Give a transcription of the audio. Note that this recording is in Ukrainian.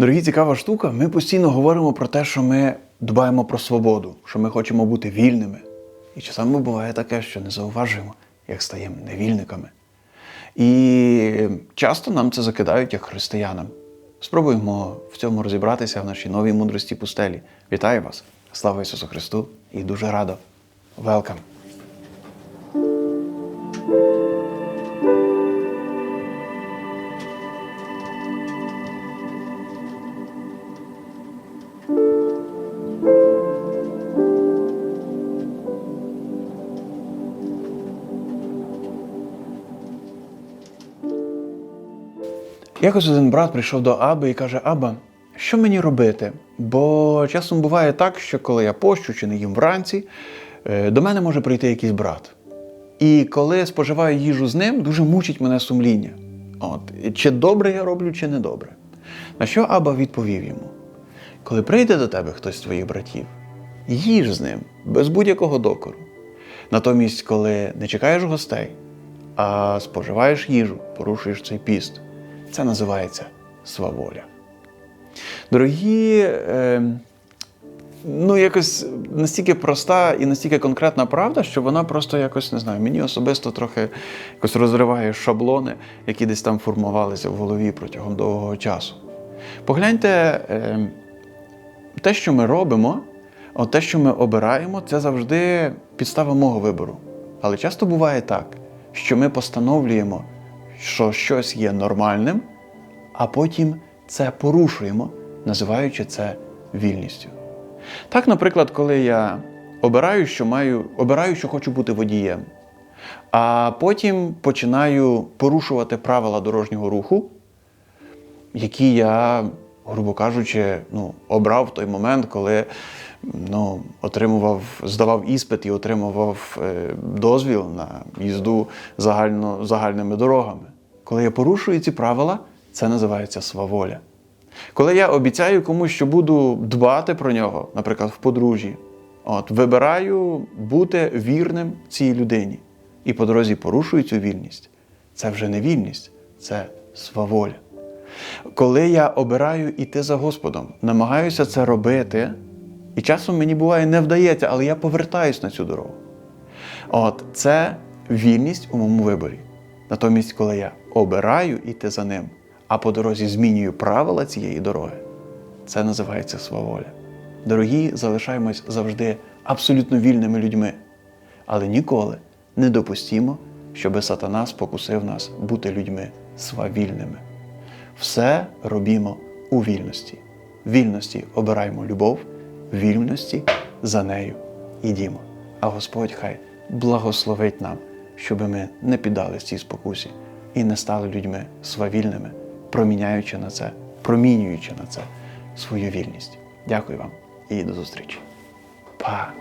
Дорогі, цікава штука. Ми постійно говоримо про те, що ми дбаємо про свободу, що ми хочемо бути вільними. І часами буває таке, що не зауважуємо, як стаємо невільниками. І часто нам це закидають як християнам. Спробуємо в цьому розібратися в нашій новій мудрості пустелі. Вітаю вас! Слава Ісусу Христу! І дуже радо! Велкам! Якось один брат прийшов до Аби і каже: Аба, що мені робити? Бо часом буває так, що коли я пощу чи не їм вранці, е, до мене може прийти якийсь брат. І коли споживаю їжу з ним, дуже мучить мене сумління. От, чи добре я роблю, чи не добре. На що Аба відповів йому: коли прийде до тебе хтось з твоїх братів, їж з ним без будь-якого докору. Натомість, коли не чекаєш гостей, а споживаєш їжу, порушуєш цей піст, це називається сваволя. Дорогі, е, ну якось настільки проста і настільки конкретна правда, що вона просто якось не знаю, мені особисто трохи якось розриває шаблони, які десь там формувалися в голові протягом довгого часу. Погляньте, е, те, що ми робимо, от те, що ми обираємо, це завжди підстава мого вибору. Але часто буває так, що ми постановлюємо, що щось є нормальним, а потім це порушуємо, називаючи це вільністю. Так, наприклад, коли я обираю, що маю, обираю, що хочу бути водієм, а потім починаю порушувати правила дорожнього руху, які я, грубо кажучи, ну, обрав той момент, коли ну, отримував, здавав іспит і отримував е, дозвіл на їзду загально, загальними дорогами. Коли я порушую ці правила, це називається сваволя. Коли я обіцяю комусь, що буду дбати про нього, наприклад, в подружжі, от, вибираю бути вірним цій людині і по дорозі порушую цю вільність, це вже не вільність, це сваволя. Коли я обираю іти за Господом, намагаюся це робити, і часом мені буває не вдається, але я повертаюсь на цю дорогу. От це вільність у моєму виборі. Натомість, коли я обираю іти за ним, а по дорозі змінюю правила цієї дороги, це називається сваволя. Дорогі, залишаємось завжди абсолютно вільними людьми, але ніколи не допустімо, щоби сатана спокусив нас бути людьми свавільними. Все робімо у вільності. Вільності обираємо любов, вільності за нею ідімо. А Господь хай благословить нам, щоби ми не піддались цій спокусі і не стали людьми свавільними, проміняючи на це, промінюючи на це свою вільність. Дякую вам і до зустрічі. Па!